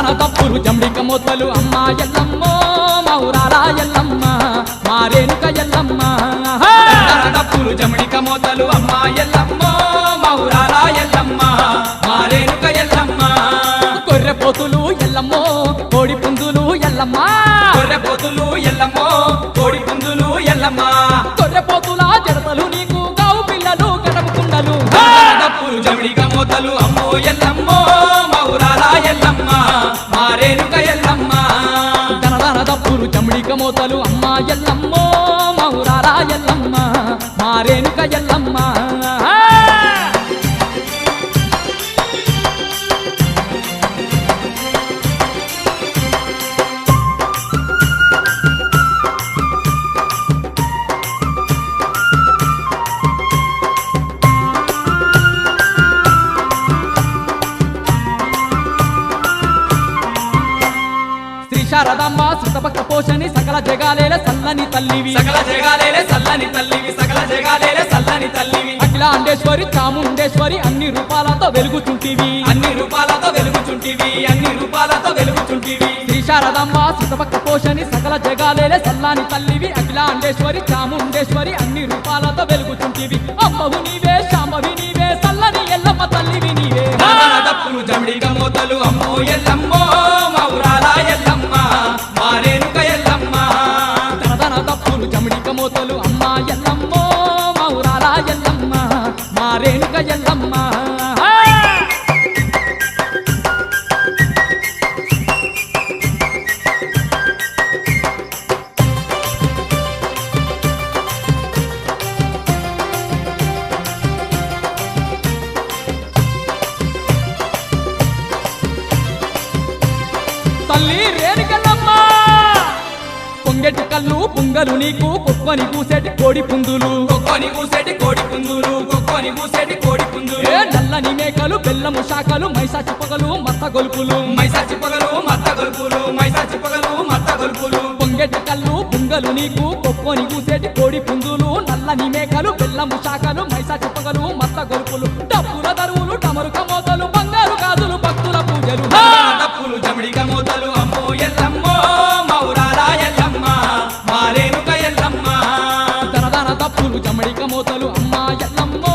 తన తప్పులు జమ్మిక మొత్తలు అమ్మ ఎల్లమ్మో మౌరాల ఎల్లమ్మ మారేనుక ఎల్లమ్మ. తన తప్పులు జమ్మిక మొత్తలు అమ్మ ఎల్లమ్మో మౌరాల ఎల్లమ్మ మారేనుక ఎల్లమ్మ. కొర్రె పోతులు ఎల్లమ్మో కోడి పుందులు ఎల్లమ్మ. కొర్రె పోతులు ఎల్లమ్మో కోడి పుంజులు ఎల్లమ్మ. కొర్రె పోతుల జడతలు నీకు గావు పిల్లలు గడపు కుండలు డప్పులు జమడిక అమ్మో ఎల్లమ్మ. తప్పులు జంబిక అమ్మ ఎల్లమ్మో మౌరాల ఎల్లమ్మ మారేనుక ఎల్లమ్మ. శ్రీ శారదమ్మ సుతభక్త పోషణి సకల జగాలేల సల్లని తల్లివి. సకల జగాలేలే సల్లని తల్లివి సకల జగాలేలే సల్లని తల్లివి. అఖిలాండేశ్వరి చాముండేశ్వరి అన్ని రూపాలతో వెలుగుచుంటివి. అన్ని రూపాలతో వెలుగుచుంటివి అన్ని రూపాలతో వెలుగుచుంటివి. శ్రీ శారదమ్మ సుతభక్త పోషణి సకల జగాలేల సల్లాని తల్లివి. అఖిలాండేశ్వరి చాముండేశ్వరి అన్ని రూపాలతో వెలుగుచుంటివి. అమ్మవు నీవే శాంభవి నీవే సల్లని ఎల్లమ్మ తల్లివి నీవే. జమిడిక మోతలు అమ్మో ఎల్లమ్మో. ఎల్లమ్మ తల్లి రేణుకెళ్ళమ్మ పొంగెటి కళ్ళు పుంగలు నీకు కుక్కని పూసేటి కోడి పుందులు. కుప్పని కూసేటి కోడి పుంజులు అని మూసేటి కోడి పుంజులు. నల్లని మేకలు బెల్లము శాఖలు మైసా చిప్పగలు మత్త గొలుపులు. మైసా చిప్పగలు మత్త గొలుపులు మైసా చిప్పగలు మత్త గొలుపులు. పొంగేటి కళ్ళు బుంగలు నీకు పొక్కొని కూసేటి కోడి పుందులు నల్లని మేకలు బెల్లము శాఖలు మైసా చిప్పగలు మత్త గొలుపులు. డప్పుల దరువులు టమరుక మోతలు బంగారు గాజులు భక్తుల పూజలు. డప్పులు జమిడిక మోతలు. అమ్మో ఎల్లమ్మో మౌరారా ఎల్లమ్మ మారేనుక ఎల్లమ్మ. దరదన తప్పులు జమిడిక మోతలు. అమ్మా ఎల్లమ్మో